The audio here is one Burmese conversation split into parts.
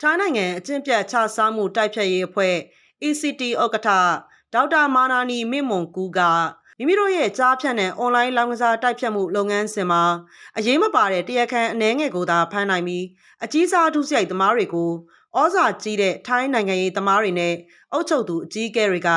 ထိုင်းနိုင်ငံအကျင့်ပြတ်ခြစားမှုတိုက်ဖြတ်ရေးအဖွဲ့ ECT ဥက္ကဋ္ဌဒေါက်တာမာနာနီမင့်မွန်ကူကမိမိတို့ရဲ့ကြားဖြတ်တဲ့အွန်လိုင်းလောင်းကစားတိုက်ဖြတ်မှုလုပ်ငန်းစဉ်မှာအရေးမပါတဲ့တရားခံအနှဲငယ်ကိုသာဖမ်းနိုင်ပြီးအကြီးစားဒုစရိုက်သမားတွေကိုဩဇာကြီးတဲ့ထိုင်းနိုင်ငံရေးသမားတွေနဲ့အုပ်ချုပ်သူအကြီးအကဲတွေက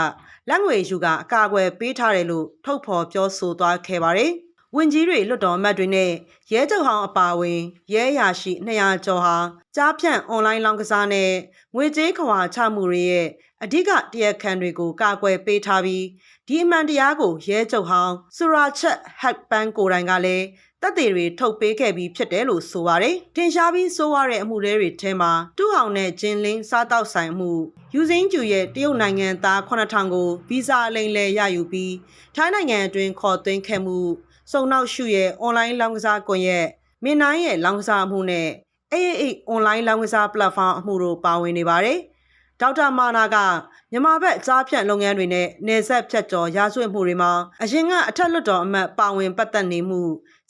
လက်ငွေယူကအကာအကွယ်ပေးထားတယ်လို့ထုတ်ဖော်ပြောဆိုသွားခဲ့ပါတယ်။ ဝင်ကြီးတွေလွတ်တော်အမတ်တွေနဲ့ရဲချုပ်ဟောင်းအပါအဝင်ရဲအရာရှိ200ကျော်ဟာကြားဖြန့်အွန်လိုင်းလောင်းကစားနဲ့ငွေကြေးခွာချမှုတွေရဲ့အဓိကတရားခံတွေကိုကာကွယ်ပေးထားပြီးဒီအမှန်တရားကိုရဲချုပ်ဟောင်းဆူရာချက်ဟက်ပန်ကိုတိုင်ကလည်းတပ်တွေတွေထုတ်ပေးခဲ့ပြီးဖြစ်တယ်လို့ဆိုပါတယ်။တင်ရှားပြီးဆိုးရတဲ့အမှုတွေထဲမှာတူဟောင်နဲ့ဂျင်းလင်းစားတောက်ဆိုင်မှုယူစင်းကျူရဲ့တရုတ်နိုင်ငံသား9000ကိုဗီဇာအလိမ်လဲရယူပြီးထိုင်းနိုင်ငံအတွင်းခေါ်သွင်းခဲ့မှု စုံနောက်ရှုရဲ့အွန်လိုင်းလောင်းကစားကွန်ရက်မင်းနိုင်ရဲ့လောင်းကစားမှုနဲ့အေးအေးအွန်လိုင်းလောင်းကစားပလက်ဖောင်းအမှုတို့ပါဝင်နေပါတယ်။ဒေါက်တာမာနာကမြန်မာဘက်ကြားဖြန့်လုပ်ငန်းတွေနဲ့နေဆက်ဖြတ်ကျော်ရာဇဝတ်မှုတွေမှာအရင်ကအထက်လွှတ်တော်အမတ်ပါဝင်ပတ်သက်နေမှု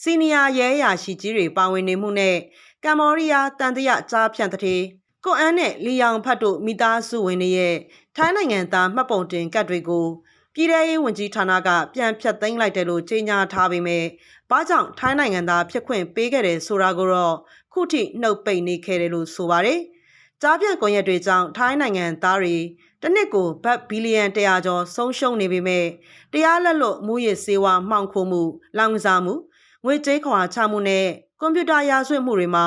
စီနီယာရဲအရာရှိကြီးတွေပါဝင်နေမှုနဲ့ကမ္ဘောဒီးယားတန်တရာကြားဖြန့်တဲ့ကိုအန်းနဲ့လီယောင်ဖတ်တို့မိသားစုဝင်တွေရဲ့ထိုင်းနိုင်ငံသားမှတ်ပုံတင်ကတ်တွေကို ပြည်ထရေးဝန်ကြီးဌာနကပြန်ဖြတ်သိမ်းလိုက်တယ်လို့ကြေညာထားပေမဲ့ဘာကြောင့်ထိုင်းနိုင်ငံသားဖြစ်ခွင့်ပေးခဲ့တယ်ဆိုတာကိုတော့ခုထိနှုတ်ပိတ်နေခဲ့တယ်လို့ဆိုပါတယ်။ကြားပြန့်ကွန်ရက်တွေကြောင့်ထိုင်းနိုင်ငံသားတွေတစ်နှစ်ကိုဘတ်ဘီလီယံ100ကျော်ဆုံးရှုံးနေပေမဲ့တရားလက်လွတ်မူရစ်စေဝါမှောင်ခိုမှုလောင်ကစားမှုငွေကြေးခွာချမှုနဲ့ ကွန်ပျူတာရာဇဝတ်မှုတွေမှာ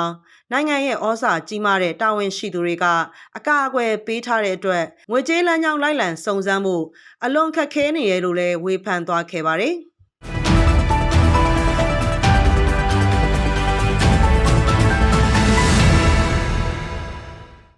နိုင်ငံရဲ့ဩဇာကြီးမားတဲ့တာဝန်ရှိသူတွေကအကာအကွယ်ပေးထားတဲ့အတွက်ငွေကြေးလမ်းကြောင်းလိုက်လံစုံစမ်းမှုအလွန်ခက်ခဲနေရလို့လည်းဝေဖန်သွားခဲ့ပါတယ်။